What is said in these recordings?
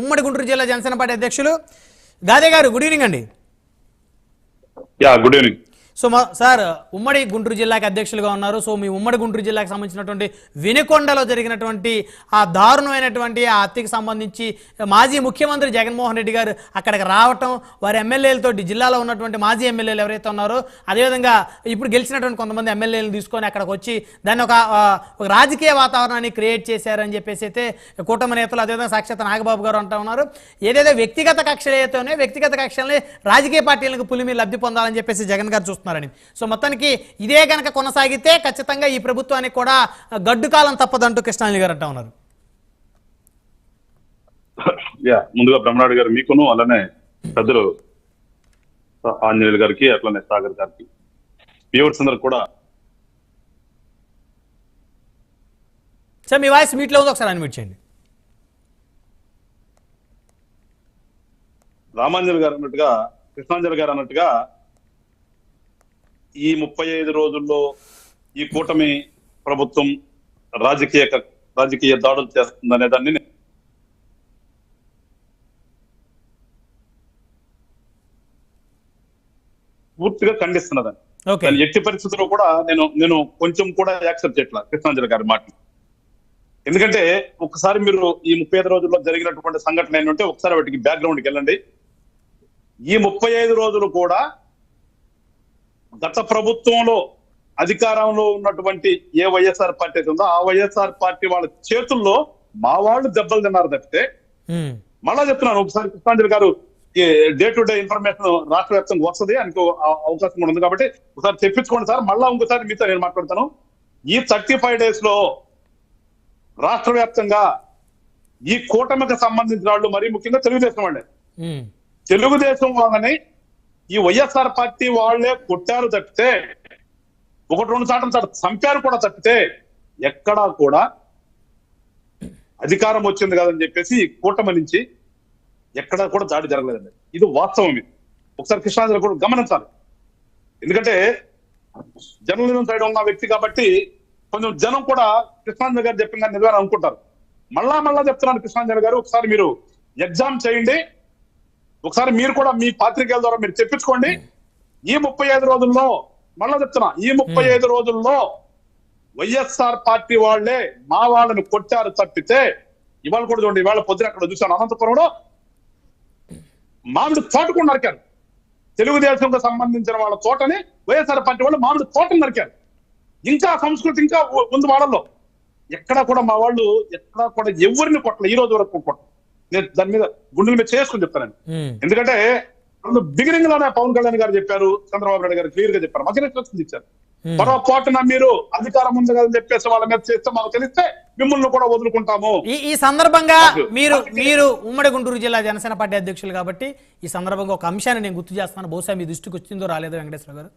ఉమ్మడి గుంటూరు జిల్లా జనసేన పార్టీ అధ్యక్షులు గాదే గారు గుడ్ ఈవినింగ్ అండి. Yeah good evening. సో మా సార్ ఉమ్మడి గుంటూరు జిల్లాకి అధ్యక్షులుగా ఉన్నారు. సో మీ ఉమ్మడి గుంటూరు జిల్లాకి సంబంధించినటువంటి వినుకొండలో జరిగినటువంటి ఆ దారుణమైనటువంటి ఆ హత్యకు సంబంధించి మాజీ ముఖ్యమంత్రి జగన్మోహన్ రెడ్డి గారు అక్కడికి రావటం వారి ఎమ్మెల్యేలతో జిల్లాలో ఉన్నటువంటి మాజీ ఎమ్మెల్యేలు ఎవరైతే ఉన్నారో అదేవిధంగా ఇప్పుడు గెలిచినటువంటి కొంతమంది ఎమ్మెల్యేలు తీసుకొని అక్కడికి వచ్చి దాన్ని ఒక ఒక రాజకీయ వాతావరణాన్ని క్రియేట్ చేశారని చెప్పేసి అయితే కూటమి నేతలు అదేవిధంగా సాక్షాత్ నాగబాబు గారు అంటా ఉన్నారు. ఏదైతే వ్యక్తిగత కక్షలు ఏదైతే ఉన్నాయో వ్యక్తిగత కక్షల్ని రాజకీయ పార్టీలకు పులిమి లబ్ధి పొందాలని చెప్పేసి జగన్ గారు చూస్తున్నారని. సో మొత్తానికి ఇదే గనక కొనసాగితే ఖచ్చితంగా ఈ ప్రభుత్వానికి కూడా గడ్డు కాలం తప్పదంటూ కృష్ణాని గారు అంటా ఉన్నారు. యా ముందుగా బ్రహ్మనాయుడు గారు మీకును అలానే పెద్దలు ఆంజనేయులు గారికి అట్లనే సాగర్ గారికి వ్యూవర్స్ అందరు కూడా. సార్ మీ వాయిస్ మీట్లో ఉంది ఒకసారి అన్మ్యూట్ చేయండి. రామాంజలి గారు అన్నట్టుగా కృష్ణాంజలి గారు అన్నట్టుగా ఈ ముప్పై ఐదు రోజుల్లో ఈ కూటమి ప్రభుత్వం రాజకీయ రాజకీయ దాడులు చేస్తుందనే దాన్ని నేను పూర్తిగా ఖండిస్తున్నదని ఎట్టి పరిస్థితుల్లో కూడా నేను నేను కొంచెం కూడా యాక్సెప్ట్ చేయట్లా కృష్ణాంజలి గారి మాట ఎందుకంటే ఒకసారి మీరు ఈ ముప్పై ఐదు రోజుల్లో జరిగినటువంటి సంఘటన ఏంటంటే ఒకసారి వాటికి బ్యాక్గ్రౌండ్కి వెళ్ళండి. ఈ ముప్పై ఐదు రోజులు కూడా గత ప్రభుత్వంలో అధికారంలో ఉన్నటువంటి ఏ వైఎస్ఆర్ పార్టీ అయితే ఉందో ఆ వైఎస్ఆర్ పార్టీ వాళ్ళ చేతుల్లో మా వాళ్ళు దెబ్బలు తిన్నారు తప్పితే మళ్ళా చెప్తున్నాను ఒకసారి కృష్ణాంజలి గారు డే టు డే ఇన్ఫర్మేషన్ రాష్ట్ర వ్యాప్తంగా వస్తుంది అనుకో అవకాశం కూడా ఉంది కాబట్టి ఒకసారి తెప్పించుకోండి సార్ మళ్ళా ఇంకోసారి మీతో నేను మాట్లాడతాను. ఈ థర్టీ ఫైవ్ డేస్లో రాష్ట్ర వ్యాప్తంగా ఈ కూటమికి సంబంధించిన వాళ్ళు మరీ ముఖ్యంగా తెలుగుదేశం వాళ్ళే. తెలుగుదేశం వాళ్ళని ఈ వైఎస్ఆర్ పార్టీ వాళ్ళే కొట్టారు తప్పితే ఒకటి రెండు సార్లు చంపారు కూడా తప్పితే ఎక్కడా కూడా అధికారం వచ్చింది కదని చెప్పేసి కూటమి నుంచి ఎక్కడా కూడా దాడి జరగలేదండి. ఇది వాస్తవం ఇది. ఒకసారి కృష్ణాంజలి కూడా గమనించాలి. ఎందుకంటే జర్నలిజం సైడ్ ఉన్న వ్యక్తి కాబట్టి కొంచెం జనం కూడా కృష్ణాంజలి గారు చెప్పిన నిజమని అనుకుంటారు. మళ్ళా మళ్ళా చెప్తున్నాను కృష్ణాంజలి గారు ఒకసారి మీరు ఎగ్జామ్ చేయండి ఒకసారి మీరు కూడా మీ పాత్రికేయుల ద్వారా మీరు తెప్పించుకోండి ఈ ముప్పై ఐదు రోజుల్లో మళ్ళా చెప్తున్నా ఈ ముప్పై ఐదు రోజుల్లో వైఎస్ఆర్ పార్టీ వాళ్ళే మా వాళ్ళని కొట్టారు తప్పితే ఇవాళ కూడా చూడండి ఇవాళ పొద్దున అక్కడ చూశాను అనంతపురంలో మామిడి తోట కూడా నరికారు. తెలుగుదేశంకు సంబంధించిన వాళ్ళ తోటని వైఎస్ఆర్ పార్టీ వాళ్ళు మామిడి తోటను నరికారు. ఇంకా సంస్కృతి ఇంకా ఉంది వాళ్ళలో ఎక్కడా కూడా మా వాళ్ళు ఎక్కడా కూడా ఎవరిని కొట్టలే ఈ రోజు వరకు కొట్ట నేను దాని మీద గుండెల మీద చేసుకుని చెప్తానండి. ఎందుకంటే బిగినింగ్లోనే పవన్ కళ్యాణ్ గారు చెప్పారు చంద్రబాబు నాయుడు గారు క్లియర్గా చెప్పారు. మాకు ఇన్స్ట్రక్షన్స్ ఇచ్చారు. పొరపాటున మీరు అధికారం ఉంది కదని చెప్పేసి వాళ్ళ మీద చేస్తే మాకు తెలిస్తే మిమ్మల్ని కూడా వదులుకుంటాము. ఈ సందర్భంగా మీరు మీరు ఉమ్మడి గుంటూరు జిల్లా జనసేన పార్టీ అధ్యక్షులు కాబట్టి ఈ సందర్భంగా ఒక అంశాన్ని నేను గుర్తు చేస్తాను. బహుశా మీ దృష్టికి వచ్చిందో రాలేదో వెంకటేశ్వర గారు.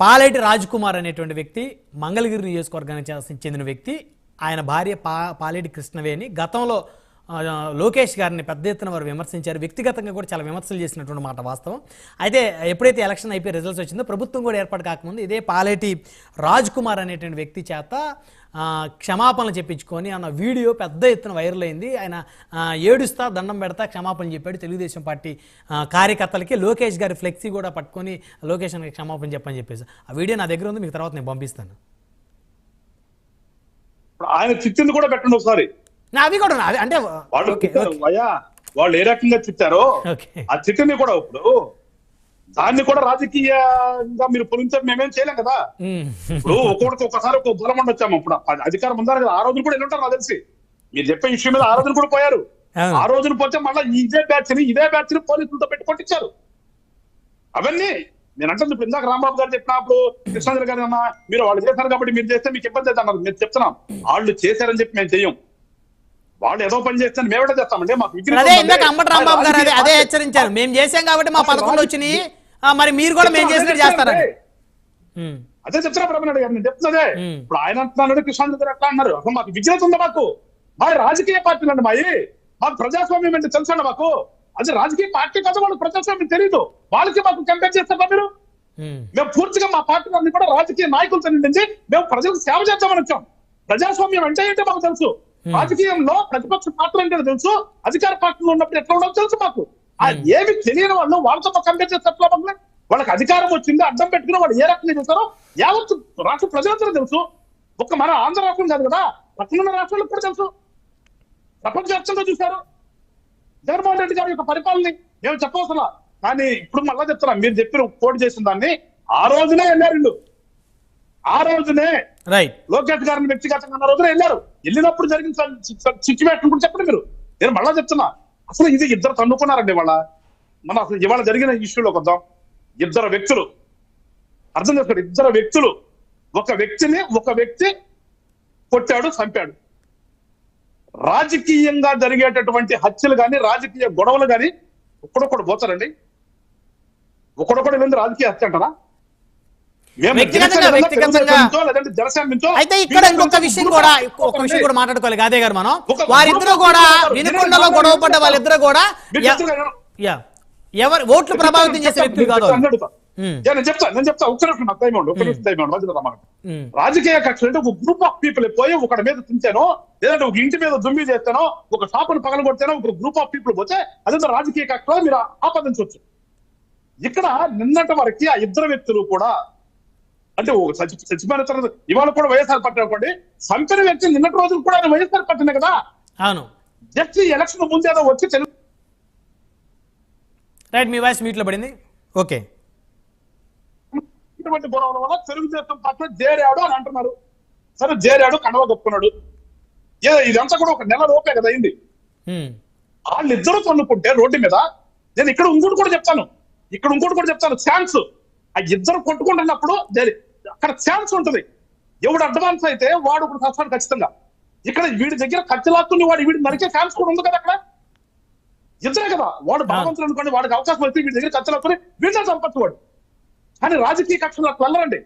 పాలేటి రాజ్ కుమార్ అనేటువంటి వ్యక్తి మంగళగిరి నియోజకవర్గానికి చెందిన- వ్యక్తి. ఆయన భార్య పా పాలేటి కృష్ణవేణి. గతంలో లోకేష్ గారిని పెద్ద ఎత్తున వారు విమర్శించారు. వ్యక్తిగతంగా కూడా చాలా విమర్శలు చేసినటువంటి మాట వాస్తవం. అయితే ఎప్పుడైతే ఎలక్షన్ అయిపోయి రిజల్ట్స్ వచ్చిందో ప్రభుత్వం కూడా ఏర్పాటు కాకముందు ఇదే పాలేటి రాజ్ కుమార్ అనేటువంటి వ్యక్తి చేత క్షమాపణలు చెప్పించుకొని అన్న వీడియో పెద్ద ఎత్తున వైరల్ అయింది. ఆయన ఏడుస్తా దండం పెడతా క్షమాపణ చెప్పాడు తెలుగుదేశం పార్టీ కార్యకర్తలకి. లోకేష్ గారి ఫ్లెక్సీ కూడా పట్టుకొని లోకేష్ అన్నకి క్షమాపణ చెప్పని చెప్పేసి. ఆ వీడియో నా దగ్గర ఉంది మీకు తర్వాత నేను పంపిస్తాను. ఆయన చిట్టింది కూడా పెట్టండి ఒకసారి. నా అవి కూడా. అవి అంటే వాళ్ళు వాళ్ళు ఏ రకంగా తిట్టారో ఆ చిట్టిని కూడా ఇప్పుడు దాన్ని కూడా రాజకీయంగా మీరు పొలించారు మేమేం చేయలేం కదా. ఇప్పుడు ఒక్కొక్కడికి ఒకసారి ఒక బలం ఉండొచ్చాము ఇప్పుడు అ- అధికారం ఉందా కదా ఆ రోజున కూడా వెళ్ళుంటారు నాకు తెలిసి. మీరు చెప్పే విషయం మీద ఆ రోజున కూడా పోయారు. ఆ రోజున పోతే మళ్ళీ ఇదే బ్యాచ్ని ఇదే బ్యాచ్ని పోలీసులతో పెట్టి కొట్టించారు. అవన్నీ నేను అంటే ఇప్పుడు ఇందాక రాంబాబు గారు చెప్పినప్పుడు కృష్ణాంజలి గారు అన్న మీరు వాళ్ళు చేశారు కాబట్టి మీరు చేస్తే మీకు ఇబ్బంది అవుతుంది అన్నారు. మేము చెప్తున్నాం. వాళ్ళు చేశారని చెప్పి మేము చెయ్యం. వాళ్ళు ఏదో పని చేస్తే మేమే చేస్తామండి. మాకు అదే. ఇందాక అంబటి రాంబాబు గారు అదే అదే హెచ్చరించారు. మేము చేసాం కాబట్టి మా పథకంలో వచ్చినాయి. మరి మీరు కూడా మేము చేసినట్టు చేస్తారని. అదే. చెప్తున్నా బ్రహ్మనాయుడు గారు. నేను చెప్తున్నదే ఉమ్. ఇప్పుడు ఆయన అంటున్నాడు కృష్ణాంజలి గారు ఎట్లా అన్నారు అసలు మాకు విజ్ఞత ఉందా మాకు? మా రాజకీయ పార్టీలు అండి మాయి మాకు ప్రజాస్వామ్యం అంటే తెలుసండి మాకు? అది రాజకీయ పార్టీ కదా వాళ్ళకి ప్రజాస్వామ్యం తెలియదు వాళ్ళకి మాకు కంపేర్ చేస్తారా మీరు. మేము పూర్తిగా మా పార్టీలన్నీ కూడా రాజకీయ నాయకులతో నిండించి మేము ప్రజలకు సేవ చేద్దామని వచ్చాం. ప్రజాస్వామ్యం అంటే ఏంటో మాకు తెలుసు. రాజకీయంలో ప్రతిపక్ష పాత్ర అంటే తెలుసు. అధికార పార్టీలో ఉన్నప్పుడు ఎట్లా ఉండదు తెలుసు మాకు. ఆ ఏమి తెలియని వాళ్ళు వాళ్ళతో కంపేర్ చేస్తే ఎట్లా? వాళ్ళకి అధికారం వచ్చింది అడ్డం పెట్టుకుని వాళ్ళు ఏ రకంగా చేస్తారో యావత్తు రాష్ట్ర ప్రజలందరూ తెలుసు. ఒక్క మన ఆంధ్ర రాష్ట్రం కాదు కదా పక్కన ఉన్న రాష్ట్రాలకు కూడా తెలుసు. ప్రపంచవ్యాప్తంగా చూశారు. జగన్మోహన్ రెడ్డి గారి యొక్క పరిపాలన మేము చెప్పవసలా కానీ ఇప్పుడు మళ్ళా చెప్తున్నా మీరు చెప్పిన పోటీ చేసిన దాన్ని ఆ రోజునే వెళ్ళారు వీళ్ళు. ఆ రోజునే రైట్ లోకేష్ గారిని వ్యక్తిగతంగా అన్న రోజున వెళ్ళారు. వెళ్ళినప్పుడు జరిగిన సిచ్యువేషన్ కూడా చెప్పండి మీరు. నేను మళ్ళా చెప్తున్నా. అసలు ఇది ఇద్దరు తన్నుకున్నారండి ఇవాళ. మన అసలు ఇవాళ జరిగిన ఇష్యూలోకి వద్దాం ఇద్దరు వ్యక్తులు అర్థం చేసుకోండి ఇద్దరు వ్యక్తులు ఒక వ్యక్తిని ఒక వ్యక్తి కొట్టాడు చంపాడు. రాజకీయంగా జరిగేటటువంటి హత్యలు కానీ రాజకీయ గొడవలు కానీ ఒక్కడొక్కడు పోతారండి. ఒక్కడొక్కడు వెళ్ళి రాజకీయ హత్య అంటారా? అయితే ఇక్కడ ఇంకొక విషయం కూడా ఒక విషయం కూడా మాట్లాడుకోవాలి అదే గారు మనం. ఒక- వారిద్దరూ కూడా వినుకొండలో గొడవ పడ్డ వాళ్ళిద్దరూ కూడా ఎవరు ఓట్లు ప్రభావితం చేసే వ్యక్తులు కాదు నేను చెప్తా నేను చెప్తా ఒక్క నిమిషం నాకు టైం ఉండు ఒక్క నిమిషం టైం ఉండు మధ్యలో. ఉమ్, రాజకీయ కక్షలు అంటే ఒక గ్రూప్ ఆఫ్ పీపుల్ పోయి ఒకటి మీద తింటానో లేదంటే ఒక ఇంటి మీద దుమ్మి చేస్తానో ఒక షాపును పగల కొడితేనో ఒక గ్రూప్ ఆఫ్ పీపుల్ పోతే అదంతా రాజకీయ కక్షలో మీరు ఆపాదించవచ్చు. ఇక్కడ నిన్నటి వరకు ఆ ఇద్దరు వ్యక్తులు కూడా అంటే చచ్చిపోయిన తర్వాత ఇవాళ కూడా వైఎస్ఆర్ పార్టీ అనుకోండి చంపిన వ్యక్తి నిన్నటి రోజులు కూడా ఆయన వైఎస్ఆర్ పార్టీనే కదా? అవును. జస్ట్ ఎలక్షన్ ముందేదో వచ్చి తెలుగు రైట్ మీ వాయిస్ మీట్లో పడింది. ఓకే. ఇటువంటి గొడవల వల్ల తెలుగుదేశం పార్టీ జేరాడు అని అంటున్నారు. సరే జేరాడు కండవ కప్పుకున్నాడు ఏ ఇదంతా కూడా ఒక నెల లోపే కదా అయింది. వాళ్ళిద్దరూ కొనుక్కుంటే రోడ్డు మీద నేను ఇక్కడ ఇంకోటి కూడా చెప్తాను. ఇక్కడ ఇంకోటి కూడా చెప్తాను. ఛాన్స్ ఆ ఇద్దరు కొట్టుకుంటున్నప్పుడు అక్కడ ఛాన్స్ ఉంటుంది. ఎవడు అడ్వాన్స్ అయితే వాడు ఇప్పుడు చస్తాడు ఖచ్చితంగా. ఇక్కడ వీడి దగ్గర ఖర్చులాక్కుని వాడు వీడి నరికే ఛాన్స్ కూడా ఉంది కదా అక్కడ? ఇద్దరే కదా. వాడు బలవంతులు అనుకోండి వాడికి అవకాశం వస్తే వీడి దగ్గర ఖర్చులాక్కుని వీడిని చంపచ్చు వాడు. కానీ రాజకీయ కక్షలు అట్లా వెళ్ళరండి.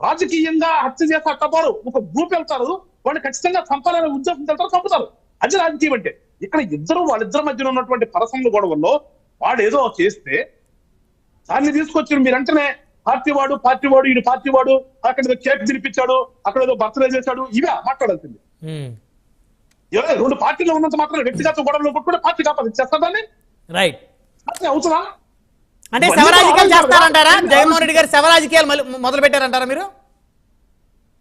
రాజకీయంగా హత్య చేస్తే అట్టపోరు ఒక గ్రూప్ వెళ్తారు వాడిని ఖచ్చితంగా చంపాలనే ఉద్దేశం వెళ్తారు చంపుతారు. అది రాజకీయం అంటే. ఇక్కడ ఇద్దరు వాళ్ళిద్దరి మధ్యన ఉన్నటువంటి పరసంగ గొడవల్లో వాడు ఏదో చేస్తే దాన్ని తీసుకొచ్చి మీరు వెంటనే పార్టీ వాడు పార్టీ వాడు ఈడు పార్టీ వాడు అక్కడ ఏదో కేక్ తినిపించాడు అక్కడ ఏదో బర్త్డే చేశాడు ఇవే మాట్లాడాల్సింది. రెండు పార్టీలో ఉన్నంత మాత్రం వ్యక్తిగత గొడవలు కొట్టుకుంటే పార్టీ కాపాలి చేస్తా దాన్ని? రైట్. అవుతుందా అంటే శవరాజకీయాలు చేస్తారంటారా? జగన్మోహన్ రెడ్డి గారు శవరాజకీయాలు మొదలు- పెట్టారంటారా మీరు?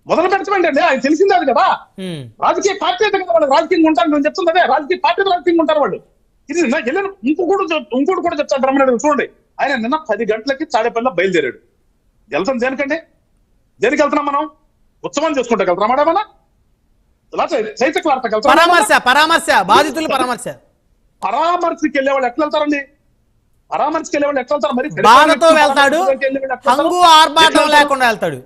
మొదలు పెడతామండి అండి. ఆయన తెలిసిందే అది కదా. రాజకీయ పార్టీ అయితే కదా వాళ్ళు రాజకీయంగా ఉంటారు నేను చెప్తుంది అదే. రాజకీయ పార్టీ రాజకీయంగా ఉంటారు వాళ్ళు. ఇది వెళ్ళిన ఇంకొకటి ఇంకోటి కూడా చెప్తాను బ్రహ్మణుడు చూడండి. ఆయన నిన్న పది గంటలకి తాడేపల్లిలో బయలుదేరాడు. వెళ్తాం దేనికండి? దేనికి వెళ్తున్నాం మనం? ఉత్సవం చేసుకుంటా వెళ్తాం మాట మన పరామర్శ పరామర్శ బాధితులు పరామర్శ. పరామర్శకి వెళ్ళే వాళ్ళు ఎట్లా వెళ్తారండి? పరామర్శకి వెళ్ళే వాళ్ళు ఎట్లా వెళ్తారు? మరి బాధతో వెళ్తాడు. హంగు? ఆర్భాటం? లేకుండా వెళ్తాడు.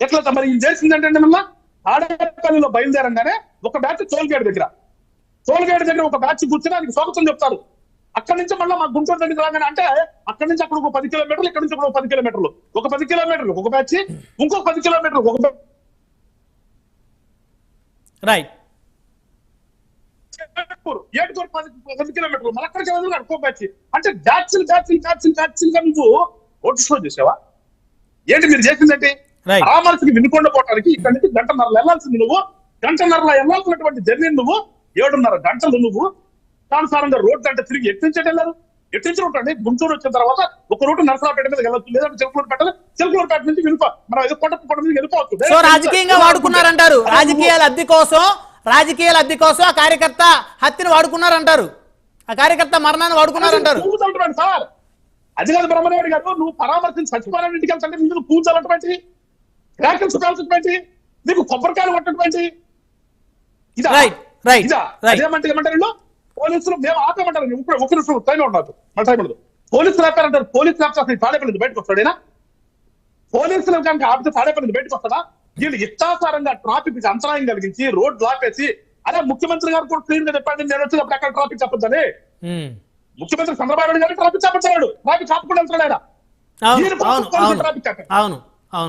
ఎట్లా? మరి చేసింది ఏంటంటే నిన్న తాడేపల్లిలో బయలుదేరంగానే ఒక బ్యాచ్ టోల్గేట్ దగ్గర. టోల్గేట్ దగ్గర ఒక బ్యాచ్ కూర్చొని ఆయనకి స్వాగతం చెప్తారు. అక్కడి నుంచి మళ్ళీ మా గుంటూరు దగ్గర రాగానే అంటే అక్కడి నుంచి అక్కడ ఒక పది కిలోమీటర్లు ఇక్కడ నుంచి ఒక పది కిలోమీటర్లు. ఒక పది కిలోమీటర్లు ఒక బ్యాచ్ ఇంకొక పది కిలోమీటర్లు ఒక. రైట్ ఏటుకూరు పది పది కిలోమీటర్లు మళ్ళీ అక్కడికి వెళ్ళి బ్యాచ్. అంటే బ్యాచ్లు బ్యాచ్లు బ్యాచ్లు బ్యాచ్లు గా నువ్వు ఓటు షో చేసావా? ఏంటి మీరు చేసిందంటే? Right. పరామర్శకి వినుకొండ పోవటానికి ఇక్కడ నుంచి గంటన్నర వెళ్ళాల్సింది నువ్వు. గంటన్నరలో వెళ్ళాల్సినటువంటి జర్నీ నువ్వు ఏడున్నర గంటలు నువ్వు దానుసారంగా రోడ్డు అంటే తిరిగి ఎట్టించడం వెళ్ళారు? ఎట్టించి రూట్ అండి గుంటూరు వచ్చిన తర్వాత ఒక రూట్ నరసరాపేట మీద వెళ్ళొచ్చు. లేదంటే చిలకలూరు పెట్టాలి. చిలకలూరు పేట నుంచి వెళ్ళిపో. మనం ఏదో కొండ కొండ మీద వెళ్ళిపోవచ్చు. సో రాజకీయంగా వాడుకున్నారంటారు. రాజకీయాల అద్దె కోసం రాజకీయాల అద్దె కోసం ఆ కార్యకర్త హత్యను వాడుకున్నారంటారు. ఆ కార్యకర్త మరణాన్ని వాడుకున్నారంటారు. సార్. అది కాదు బ్రహ్మదేవుడి గారు నువ్వు పరామర్శించి చచ్చిపోవాలని ఇంటికి వెళ్తుంటే నువ్వు పూజలంటువంటి క్రాకర్స్ కాల్సినటువంటి నీకు కొబ్బరికాయలు కొట్టటువంటి ఇదా? Right. అదేమంటే ఏమంటారు? పోలీసులు మేము ఆపేమంటారు. ఇప్పుడు ఒక నిమిషం టైం ఉండదు మన టైం ఉండదు. పోలీసులు ఆపారంటారు పోలీసులు ఆపితే అసలు తాడేపల్లి బయటకు వస్తాడేనా పోలీసులు కనుక ఆపితే తాడేపల్లి బయటకు వస్తాడా? వీళ్ళు ఇష్టాసారంగా ట్రాఫిక్ అంతరాయం కలిగించి రోడ్ ఆపేసి అదే ముఖ్యమంత్రి గారు కూడా క్లీన్గా చెప్పండి నేను వచ్చినప్పుడు అక్కడ ట్రాఫిక్ చెప్పొద్దని. ముఖ్యమంత్రి చంద్రబాబు నాయుడు గారు ట్రాఫిక్ ఆపచ్చాడు ట్రాఫిక్ ఆపకుండా వెళ్తాడు ఆయన ట్రాఫిక్ ఆపారు.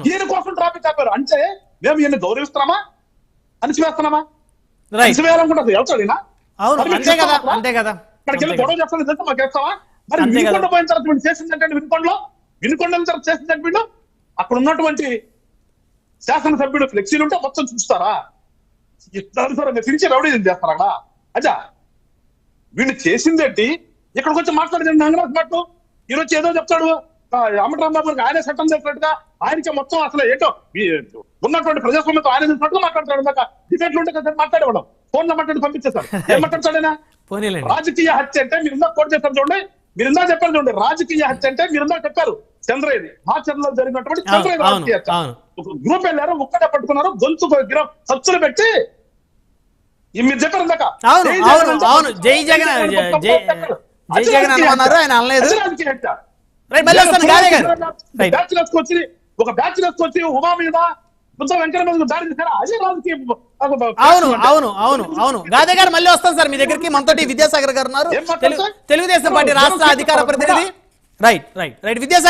ఈయన కోసం ట్రాఫిక్ ఆపారు అంటే మేము ఈయన గౌరవిస్తున్నామా? అణిచివేస్తున్నామా? రైట్ అణిచివేయాలనుకుంటే అసలు వెళ్తాడు ఈయన? అవును అంతే కదా చేస్తావా? అంతే కదా. వెళ్ళి గొడవ చేస్తాను తెలుసా మాకు వేస్తావా మరి వినుకొండ. పోయిన తర్వాత వీడు చేసిందంటే వినుకొండలో? వినుకొండ తర్వాత చేసిందంటే వీళ్ళు అక్కడ ఉన్నటువంటి శాసనసభ్యుడు ఫ్లెక్సీలు ఉంటే మొత్తం చూస్తారా? తిరిగి రౌడీ చేస్తారు అక్కడ అచ్చా వీళ్ళు చేసిందేంటి ఇక్కడికి వచ్చి మాట్లాడదండి నాగరాజ్ భట్ వచ్చి ఏదో చెప్తాడు. అమరరాంబాబు గారికి ఆయనే చట్టం చేసినట్టుగా ఆయనకి మొత్తం అసలు ఏంటో ఉన్నటువంటి ప్రజాస్వామ్యంతో ఆయన చేసినట్టుగా మాట్లాడతాడు. ఇందాక డిబేట్లు ఉంటే కదా మాట్లాడేవాడు ఫోన్లో మాట్లాడి పంపించేశారు ఏం మాట్లాడతాడైనా? పోనీలేండి. రాజకీయ హత్య అంటే మీరు ఇందా కోట్ చేస్తారు చూడండి. మీరు ఇందా చెప్పారు చూడండి. రాజకీయ హత్య అంటే మీరు ఇందా చెప్పారు. చంద్రయ్యది. మా చంద్రలో జరిగినటువంటి చంద్రయ్య రాజకీయ హత్య. ఒక గ్రూప్ వెళ్ళారు ఒక్కటే పట్టుకున్నారు గొంతు గిరం సచ్చులు పెట్టి మీరు చెప్పారు ఇందాక. జై జగన్. జై జగన్, హత్య. ఆయన అనలేదు. రాజకీయ హత్య. బ్యాచ్ వచ్చి ఒక బ్యాచ్ వచ్చి ఉమా మీద బుద్ధ చేశారు అదే రాజకీయ అవును అవును అవును అవును. గాదే గారు మళ్ళీ వస్తాం సార్ మీ దగ్గరికి. మనతోటి విద్యాసాగర్ గారు ఉన్నారు. తెలుగుదేశం పార్టీ రాష్ట్ర అధికార ప్రతినిధి. Right right right. విద్యాసాగర్